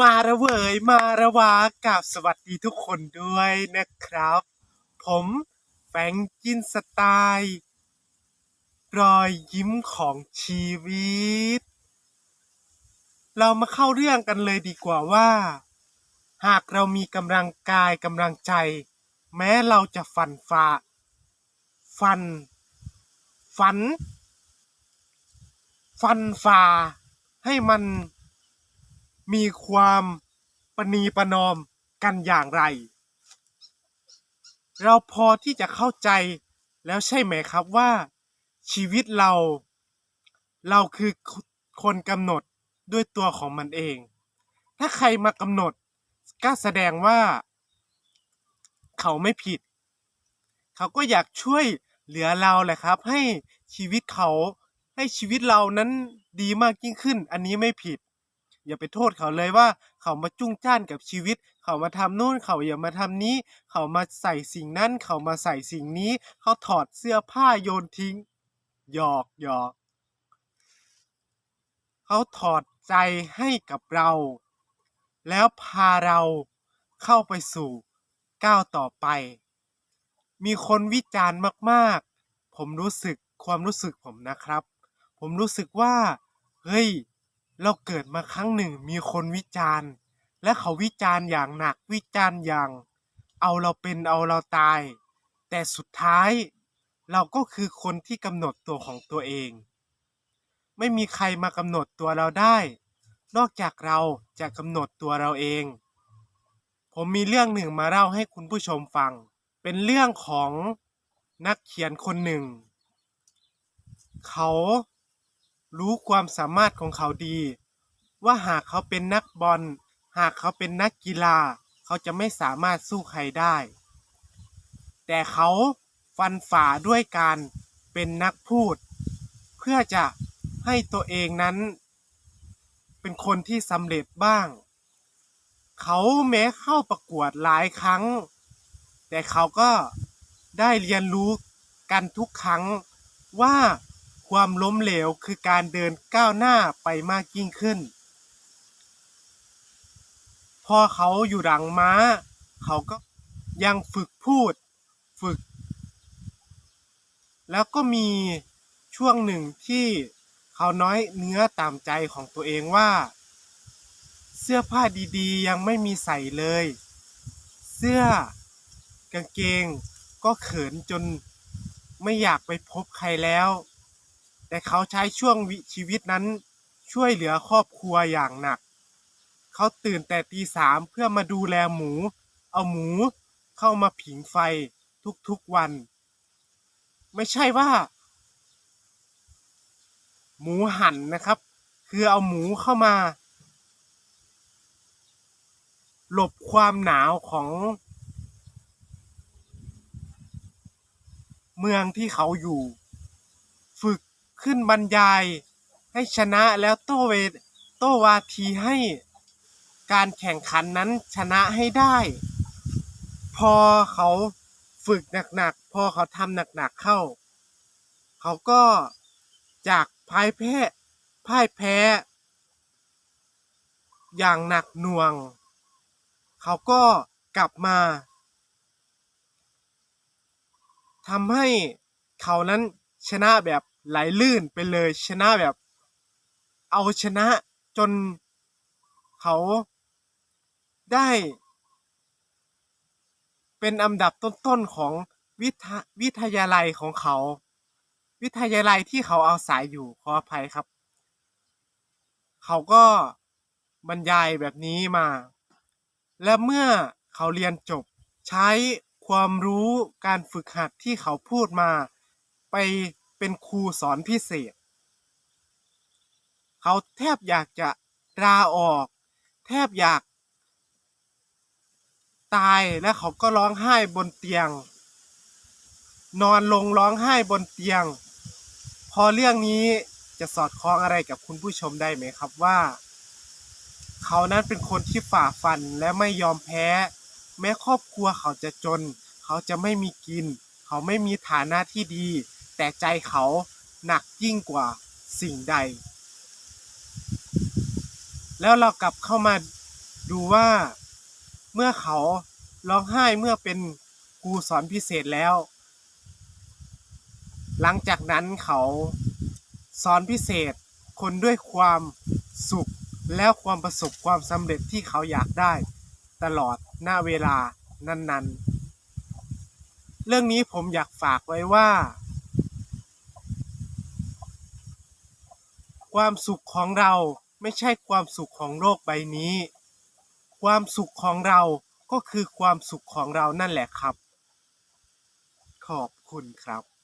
มาระเวยมาระวากับสวัสดีทุกคนด้วยนะครับ ผมแฟงกินสไตล์รอยยิ้มของชีวิต เรามาเข้าเรื่องกันเลยดีกว่าว่า หากเรามีกำลังกายกำลังใจ แม้เราจะฟันฝ่าฟันฝัน ฟันฝ่าให้มัน มีความปณีประนอมกันอย่างไร เราพอที่จะเข้าใจแล้วใช่ไหมครับว่า ชีวิตเรา เราคือคนกำหนดด้วยตัวของมันเอง ถ้าใครมากำหนดก็แสดงว่า เขาไม่ผิด เขาก็อยากช่วยเหลือเราแหละครับ ให้ชีวิตเขาให้ชีวิตเรานั้นดีมากยิ่งขึ้น อันนี้ไม่ผิด อย่าไปโทษเขาเลยว่าเขามาจุ้งจ้านกับชีวิต เขามาทำนู่นเขาอย่ามาทำนี้ เขามาใส่สิ่งนั้น เขามาใส่สิ่งนี้ เขาถอดเสื้อผ้าโยนทิ้ง หยอกหยอก เขาถอดใจให้กับเรา แล้วพาเราเข้าไปสู่ก้าวต่อไป มีคนวิจารณ์มากๆ ผมรู้สึกความรู้สึกผมนะครับ ผมรู้สึกว่า เฮ้ย เราเกิดมาครั้งหนึ่งมีคนวิจารณ์ และเขาวิจารณ์อย่างหนักวิจารณ์อย่าง เอาเราเป็นเอาเราตาย แต่สุดท้าย เราก็คือคนที่กำหนดตัวของตัวเอง ไม่มีใครมากำหนดตัวเราได้ นอกจากเราจะกำหนดตัวเราเอง ผมมีเรื่องหนึ่งมาเล่าให้คุณผู้ชมฟัง เป็นเรื่องของนักเขียนคนหนึ่ง เขา รู้ความสามารถของเขาดี ว่าหากเขาเป็นนักบอล หากเขาเป็นนักกีฬา เขาจะไม่สามารถสู้ใครได้ แต่เขาฟันฝ่าด้วยการเป็นนักพูด เพื่อจะให้ตัวเองนั้น เป็นคนที่สำเร็จบ้าง เขาแม้เข้าประกวดหลายครั้ง แต่เขาก็ได้เรียนรู้กันทุกครั้งว่า ความล้มเหลวคือการเดินก้าวหน้าไปมากยิ่งขึ้น พอเขาอยู่หลังม้า เขาก็ยังฝึกพูดฝึก แล้วก็มีช่วงหนึ่งที่เขาน้อยเนื้อตามใจของตัวเองว่า เสื้อผ้าดีๆ ยังไม่มีใส่เลย เสื้อกางเกงก็เขินจนไม่อยากไปพบใครแล้ว แต่เขาใช้ช่วงวิชีวิตนั้นช่วยเหลือครอบครัวอย่างหนัก เขาตื่นแต่ตีสามเพื่อมาดูแลหมู เอาหมูเข้ามาผิงไฟทุกๆวัน ไม่ใช่ว่า หมูหั่นนะครับ คือเอาหมูเข้ามา หลบความหนาวของเมืองที่เขาอยู่ ฝึก ขึ้นบรรยายให้ชนะแล้วโต้เวทโต้วาทีให้การแข่งขันนั้นชนะให้ได้ พอเขาฝึกหนักๆ พอเขาทำหนักๆเข้า เขาก็จากพ่ายแพ้พ่ายแพ้ อย่างหนักหน่วง เขาก็กลับมาทำให้เขานั้นชนะแบบ ไหลลื่นไปเลยชนะแบบ เอาชนะจนเขาได้เป็นอันดับต้นๆของวิทวิทยาลัยของเขา วิทยาลัยที่เขาอาศัยอยู่ขออภัยครับ เขาก็บรรยายแบบนี้มา และเมื่อเขาเรียนจบใช้ความรู้การฝึกหัดที่เขาพูดมาไป เป็นครูสอนพิเศษ เขาแทบอยากจะลาออก แทบอยาก ตายและเขาก็ร้องไห้บนเตียง นอนลงร้องไห้บนเตียง พอเรื่องนี้จะสอดคล้องอะไรกับคุณผู้ชมได้ไหมครับว่า เขานั้นเป็นคนที่ฝ่าฟันและไม่ยอมแพ้ แม้ครอบครัวเขาจะจน เขาจะไม่มีกิน เขาไม่มีฐานะที่ดี แต่ใจเขาหนักยิ่งกว่าสิ่งใด แล้วเรากลับเข้ามาดูว่าเมื่อเขาร้องไห้เมื่อเป็นครูสอนพิเศษแล้ว หลังจากนั้นเขาสอนพิเศษคนด้วยความสุขแล้วความประสบความสำเร็จที่เขาอยากได้ ตลอดหน้าเวลานั้น ๆ เรื่องนี้ผมอยากฝากไว้ว่า ความสุขของเราไม่ใช่ความสุขของโลกใบนี้ ความสุขของเราก็คือความสุขของเรานั่นแหละครับ ขอบคุณครับ